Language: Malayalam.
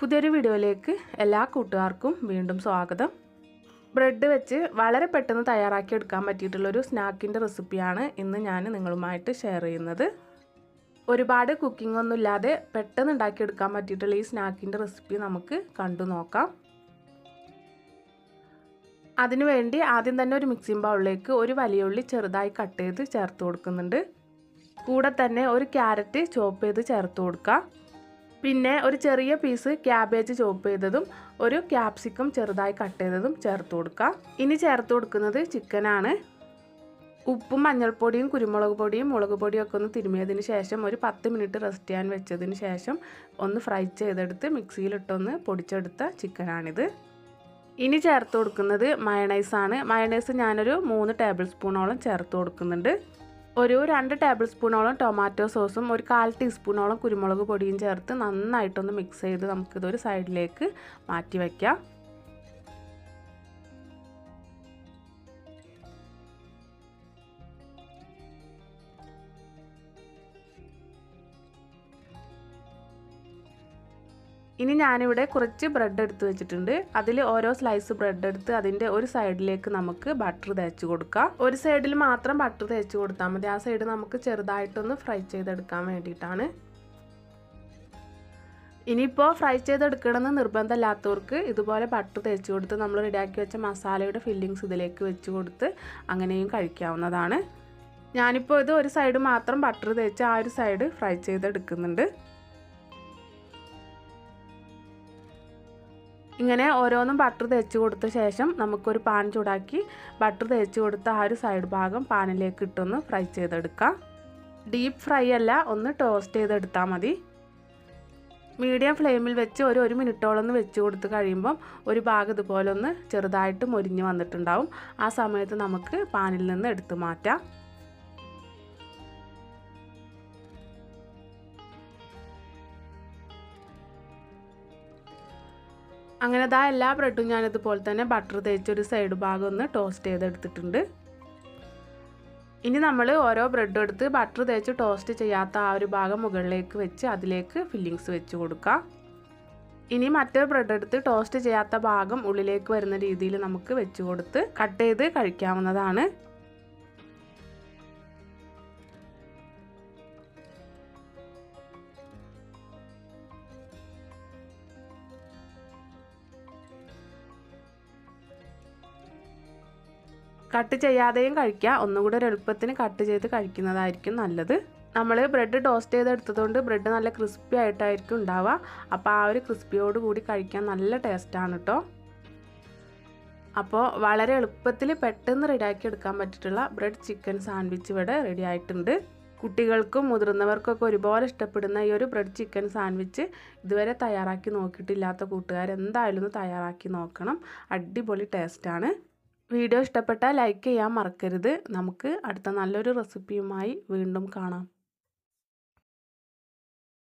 പുതിയൊരു വീഡിയോയിലേക്ക് എല്ലാ കൂട്ടുകാർക്കും വീണ്ടും സ്വാഗതം. ബ്രെഡ് വെച്ച് വളരെ പെട്ടെന്ന് തയ്യാറാക്കി എടുക്കാൻ പറ്റിയിട്ടുള്ളൊരു സ്നാക്കിന്റെ റെസിപ്പിയാണ് ഇന്ന് ഞാൻ നിങ്ങളുമായിട്ട് ഷെയർ ചെയ്യുന്നത്. ഒരുപാട് കുക്കിംഗ് ഒന്നും ഇല്ലാതെ പെട്ടെന്ന് ഉണ്ടാക്കിയെടുക്കാൻ പറ്റിയിട്ടുള്ള ഈ സ്നാക്കിന്റെ റെസിപ്പി നമുക്ക് കണ്ടു നോക്കാം. അതിനുവേണ്ടി ആദ്യം തന്നെ ഒരു മിക്സിംഗ് ബൗളിലേക്ക് ഒരു വലിയ ഉള്ളി ചെറുതായി കട്ട് ചെയ്ത് ചേർത്ത് കൊടുക്കുന്നുണ്ട്. കൂടെ തന്നെ ഒരു ക്യാരറ്റ് ചോപ്പ് ചെയ്ത് ചേർത്ത് കൊടുക്കുക പിന്നെ ഒരു ചെറിയ പീസ് ക്യാബേജ് ചോപ്പ് ചെയ്തതും ഒരു ക്യാപ്സിക്കം ചെറുതായി കട്ട് ചെയ്തതും ചേർത്ത് കൊടുക്കുക ഇനി ചേർത്ത് കൊടുക്കുന്നത് ചിക്കനാണ് ഉപ്പും മഞ്ഞൾപ്പൊടിയും കുരുമുളക് പൊടിയും മുളക് പൊടിയും ഒക്കെ ഒന്ന് തിരുമിയതിന് ശേഷം ഒരു പത്ത് മിനിറ്റ് റെസ്റ്റ് ചെയ്യാൻ വെച്ചതിന് ശേഷം ഒന്ന് ഫ്രൈ ചെയ്തെടുത്ത് മിക്സിയിലിട്ടൊന്ന് പൊടിച്ചെടുത്ത ചിക്കനാണിത് ഇനി ചേർത്ത് കൊടുക്കുന്നത് മയണൈസാണ് മയണൈസ് ഞാനൊരു മൂന്ന് ടേബിൾ സ്പൂണോളം ചേർത്ത് കൊടുക്കുന്നുണ്ട്. ഒരു രണ്ട് ടേബിൾ സ്പൂണോളം ടൊമാറ്റോ സോസും ഒരു കാൽ ടീസ്പൂണോളം കുരുമുളക് പൊടിയും ചേർത്ത് നന്നായിട്ടൊന്ന് മിക്സ് ചെയ്ത് നമുക്കിതൊരു സൈഡിലേക്ക് മാറ്റി വയ്ക്കാം ഇനി ഞാനിവിടെ കുറച്ച് ബ്രെഡ് എടുത്ത് വെച്ചിട്ടുണ്ട്. അതിൽ ഓരോ സ്ലൈസ് ബ്രെഡ് എടുത്ത് അതിന്റെ ഒരു സൈഡിലേക്ക് നമുക്ക് ബട്ടർ തേച്ച് കൊടുക്കാം. ഒരു സൈഡിൽ മാത്രം ബട്ടർ തേച്ച് കൊടുത്താൽ മതി. ആ സൈഡ് നമുക്ക് ചെറുതായിട്ടൊന്ന് ഫ്രൈ ചെയ്തെടുക്കാൻ വേണ്ടിയിട്ടാണ്. ഇനിയിപ്പോൾ ഫ്രൈ ചെയ്തെടുക്കണമെന്ന് നിർബന്ധമില്ലാത്തവർക്ക് ഇതുപോലെ ബട്ടർ തേച്ച് കൊടുത്ത് നമ്മൾ റെഡിയാക്കി വെച്ച മസാലയുടെ ഫില്ലിങ്സ് ഇതിലേക്ക് വെച്ച് കൊടുത്ത് അങ്ങനെയും കഴിക്കാവുന്നതാണ്. ഞാനിപ്പോൾ ഇത് ഒരു സൈഡ് മാത്രം ബട്ടർ തേച്ച് ആ ഒരു സൈഡ് ഫ്രൈ ചെയ്തെടുക്കുന്നുണ്ട്. ഇങ്ങനെ ഓരോന്നും ബട്ടർ തേച്ച് കൊടുത്ത ശേഷം നമുക്കൊരു പാൻ ചൂടാക്കി ബട്ടർ തേച്ച് കൊടുത്ത ആ ഒരു സൈഡ് ഭാഗം പാനിലേക്ക് ഇട്ടൊന്ന് ഫ്രൈ ചെയ്തെടുക്കാം. ഡീപ്പ് ഫ്രൈ അല്ല ഒന്ന് ടോസ്റ്റ് ചെയ്തെടുത്താൽ മതി. മീഡിയം ഫ്ലെയിമിൽ വെച്ച് ഒരു ഒരു മിനിറ്റോളം ഒന്ന് വെച്ച് കൊടുത്ത് കഴിയുമ്പം ഒരു ഭാഗം ഇതുപോലെ ഒന്ന് ചെറുതായിട്ട് മൊരിഞ്ഞ് വന്നിട്ടുണ്ടാവും. ആ സമയത്ത് നമുക്ക് പാനിൽ നിന്ന് എടുത്തു മാറ്റാം. അങ്ങനെ ദാ എല്ലാ ബ്രെഡും ഞാൻ ഞാനിതുപോലെ തന്നെ ബട്ടർ തേച്ചൊരു സൈഡ് ഭാഗം ഒന്ന് ടോസ്റ്റ് ചെയ്തെടുത്തിട്ടുണ്ട്. ഇനി നമ്മൾ ഓരോ ബ്രെഡും എടുത്ത് ബട്ടർ തേച്ച് ടോസ്റ്റ് ചെയ്യാത്ത ആ ഒരു ഭാഗം മുകളിലേക്ക് വെച്ച് അതിലേക്ക് ഫില്ലിങ്സ് വെച്ച് കൊടുക്കാം. ഇനി മറ്റൊരു ബ്രെഡ് എടുത്ത് ടോസ്റ്റ് ചെയ്യാത്ത ഭാഗം ഉള്ളിലേക്ക് വരുന്ന രീതിയിൽ നമുക്ക് വെച്ച് കൊടുത്ത് കട്ട് ചെയ്ത് കഴിക്കാവുന്നതാണ്. കട്ട് ചെയ്യാതെയും കഴിക്കാം. ഒന്നുകൂടെ ഒരു എളുപ്പത്തിന് കട്ട് ചെയ്ത് കഴിക്കുന്നതായിരിക്കും നല്ലത്. നമ്മൾ ബ്രെഡ് ടോസ്റ്റ് ചെയ്തെടുത്തതുകൊണ്ട് ബ്രെഡ് നല്ല ക്രിസ്പി ആയിട്ടായിരിക്കും ഉണ്ടാവുക. അപ്പോൾ ആ ഒരു ക്രിസ്പിയോട് കൂടി കഴിക്കാൻ നല്ല ടേസ്റ്റാണ് കേട്ടോ അപ്പോൾ വളരെ എളുപ്പത്തിൽ പെട്ടെന്ന് റെഡിയാക്കി എടുക്കാൻ പറ്റിയിട്ടുള്ള ബ്രെഡ് ചിക്കൻ സാൻഡ്വിച്ച് ഇവിടെ റെഡി ആയിട്ടുണ്ട്. കുട്ടികൾക്കും മുതിർന്നവർക്കൊക്കെ ഒരുപോലെ ഇഷ്ടപ്പെടുന്ന ഈ ഒരു ബ്രെഡ് ചിക്കൻ സാൻഡ്വിച്ച് ഇതുവരെ തയ്യാറാക്കി നോക്കിയിട്ടില്ലാത്ത കൂട്ടുകാർ എന്തായാലും തയ്യാറാക്കി നോക്കണം. അടിപൊളി ടേസ്റ്റാണ് വീഡിയോ ഇഷ്ടപ്പെട്ടാൽ ലൈക്ക് ചെയ്യാൻ മറക്കരുത്. നമുക്ക് അടുത്ത നല്ലൊരു റെസിപ്പിയുമായി വീണ്ടും കാണാം.